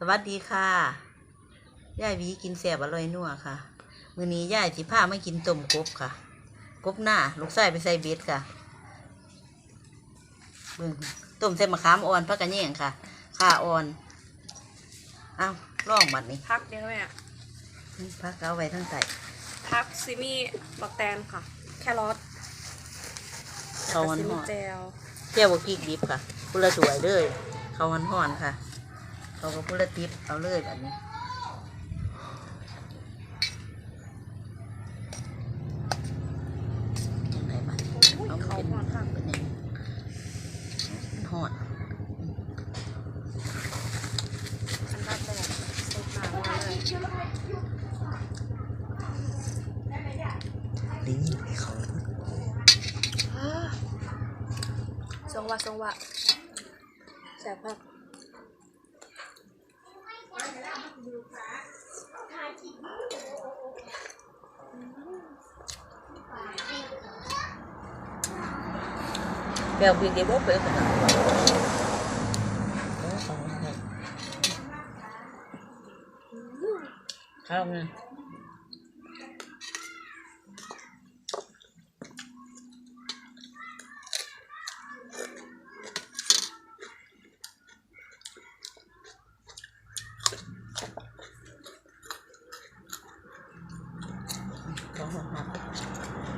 สวัสดีค่ะยายหวีกินแซ่บอร่อยนัวค่ะ มื้อนี้ยายสิพามากินต้มกบค่ะ กบหน้าลูกชายไปใส่เบ็ดค่ะเบิ่งต้มใส่มะขามอ่อนผักกระแยงค่ะข่าอ่อนเอ้าลองบัดนี้พักเดี๋ยวแม่พักเอาไว้ทั้งใส่พักซิมี่บักแตนค่ะ แครอทเขาหซิอนมี่ๆแจวเจียวบพริกดิบค่ะพุละสวยเลยเขาหอนหอนๆค่ะ เขาก็พุละติบเอาเลยแบบนี้ยังไงบ้างอุ้ยเอาเขาเป็นหอนค่ะเป็นยังไงหอนอันดับแรกใส่ปลามาเลยได้ยินไหมเขาทรงวะทรงวะแซ่บมาก แปลวพริกเก็บไว้เป็นขนาดข้าวไง เขาหอนหอน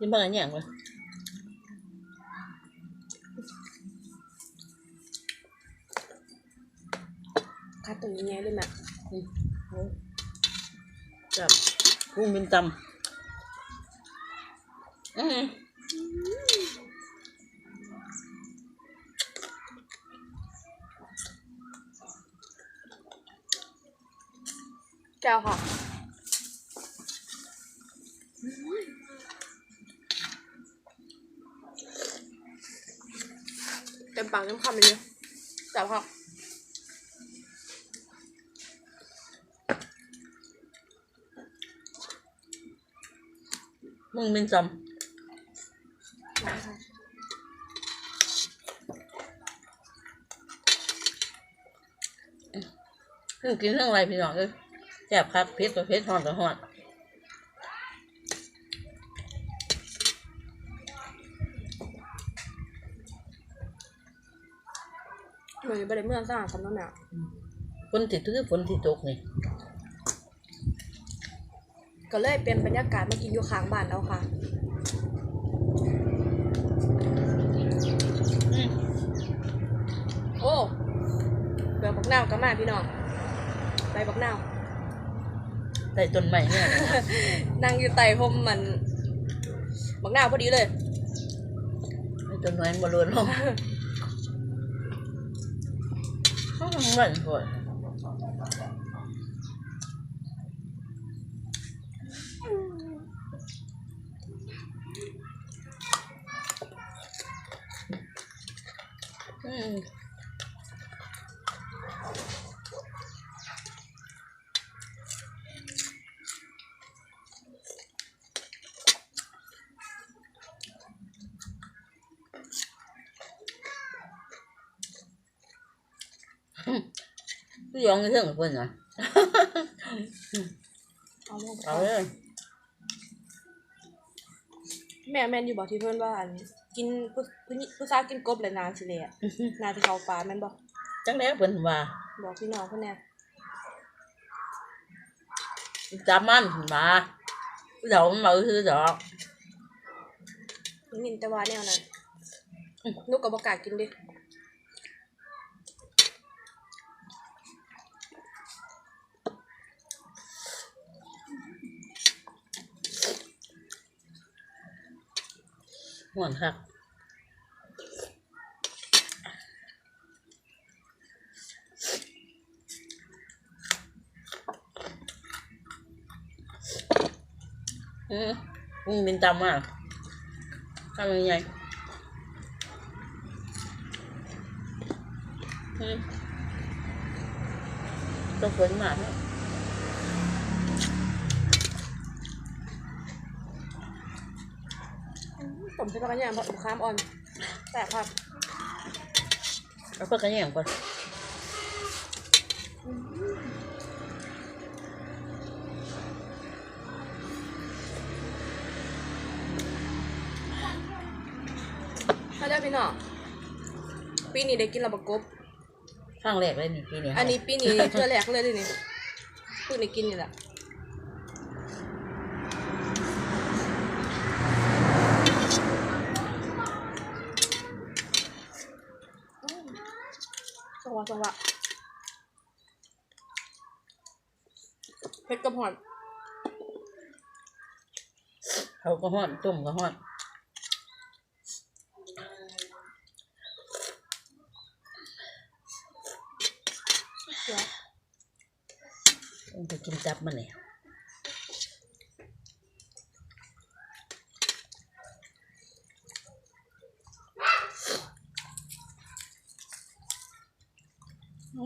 บางอย่างกินบางอย่างเลยคัดตรงนี้ไงเลยแม่อืมเอาจับกุ้งบินตำอืมแจวค่ะเต็ม ปากเต็มคำเลยเนี่ยแซ่บค่ะมึงบินตมาค่ะำเพิ่งกินเรื่องอะไรพี่น้องเอ้ยแซ่บครับเพชรตัวเพชรหอนตัวหอน มือนไปได้เมื่อสร้างสำนักแม่ฝนติดคือฝนติดตกนี่ก็เลยเป็นบรรยากาศมากินอยู่ข้างบ้านแล้วค่ะอืมโอ้เบื่อบักนาวก็มาพี่น้องไปบักนาวใต้ต้นไม้เนี่ยนะนั่งอยู่ใต้พมมันบักนาวพอดีเลยใต้ต้นไม้มันบรวนลง ข้าวมัน พี่ยองเรื่องกับเพื่อนนะเอาลงไปเอาเลยแม่แม่นอยู่บอกที่เพื่อนว่าอันกินผู้ผู้หญิผู้สาวกินกบเลยนานสิเลยอะนานที่เขาปลาแม่นบอกจังแล้วเพิ่นว่าบอกพี่น้องเพื่อนแน่จับมันมาเดี๋ยวมันมาคือดอกนินแต่ว่าแนวนั้นนุกกับบกล้ากินดิ หวานหักอืมมึงเป็นตำอะทำยังไงอืมต้องฝนมาเนี่ ผมใช้ปากกาแยงผัดมะขามอ่อนแต่ครับเอาเพื่อกระเนียงก่อนถ้าได้พี่น้องปีนี้ได้กินระบกบข้างแรกเลยนี่ปีนี้อันนี้ปีนี้เทื่อแรกเลยดินี่เพิ่งได้กินนี่แหละจังหวะจังหวะเผ็ดกับหอนเขาก็ห้อนต้มก็ห้อนเดี๋ยว ต้องไปกินจับมันเนี่ย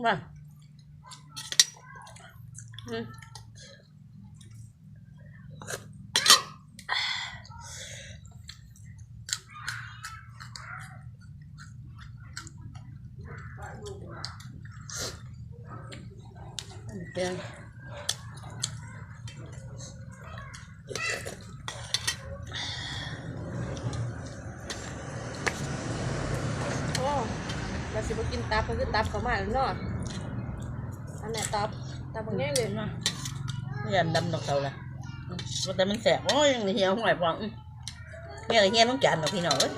ว่าอืมเดี๋ยว โอ้เราสิมา กินตับก็คือตับเขามาแล้วเนาะอันไหนตับตับบางแง่เลยมาไม่ยันดำดอกเตาละอืมว่าแต่มันแสบโอ้ยยังเหี่ยวห่วยฟองอืมเนี่ยอะไรเงี้ยต้องจานดอกพี่น้องเอ้ย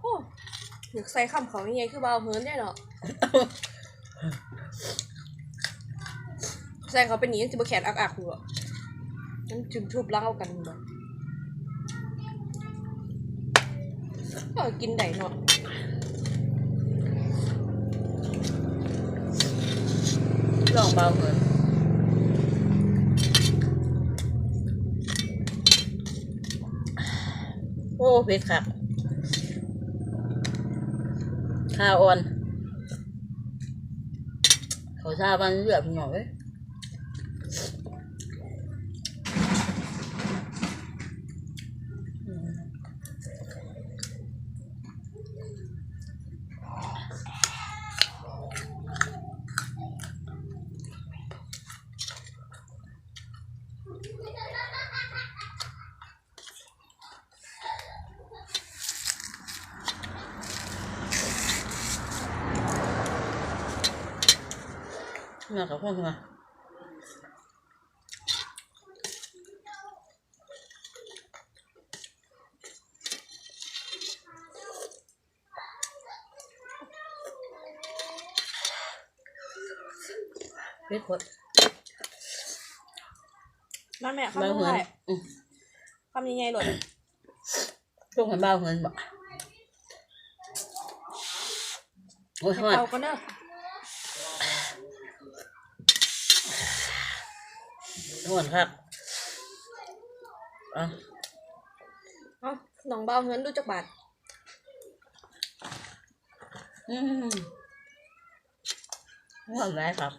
โอ้อยากใส่คำเขายังไงคือเบาเฮิร์นได้เนาะ ใส่เขาเป็นนียังจะมาแขนอักๆอยู่อะมันจุ่มทุบเล่ากันบ่ก็กินได้เนาะลองเบาเหมือนโอ้เผ็ดคักข้าวอ่อน เขาชาบมันเลือดพี่อย อืมมา กับพวกมาเพ็ดพดมาแม่เบาคำเหิยังนไงอืมคำยังไงหล่นช่วงให้เบาเหินบ่โอ้ยให้ฮอดเป่ากันเนอะฮอดครับอะเอาน้องเบาเฮิร์นดูจักบาทอืมฮอดไรครับ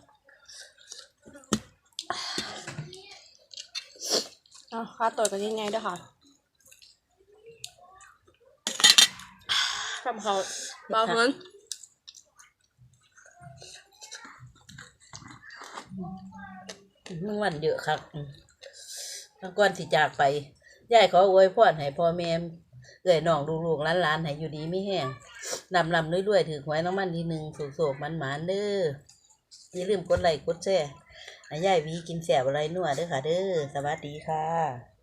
เอาค่าตัวกันยังไงด้อค่ะคำเขาบาเฮินมึงวันเยอะครับอืมแล้วก่อนสิจากไปยายขออวยพรให้พ่อแม่เอ้ยน้องลูกๆหลานๆให้อยู่ดีไม่แห้งลำลำด้วยๆถือหวยน้ำมันทีหนึ่งโศกๆมันหมานเด้ออย่าลืมกดไลค์กดแชร์ ให้ยายวีกินแสบอะไรนัวเด้อค่ะเด้อสวัสดีค่ะ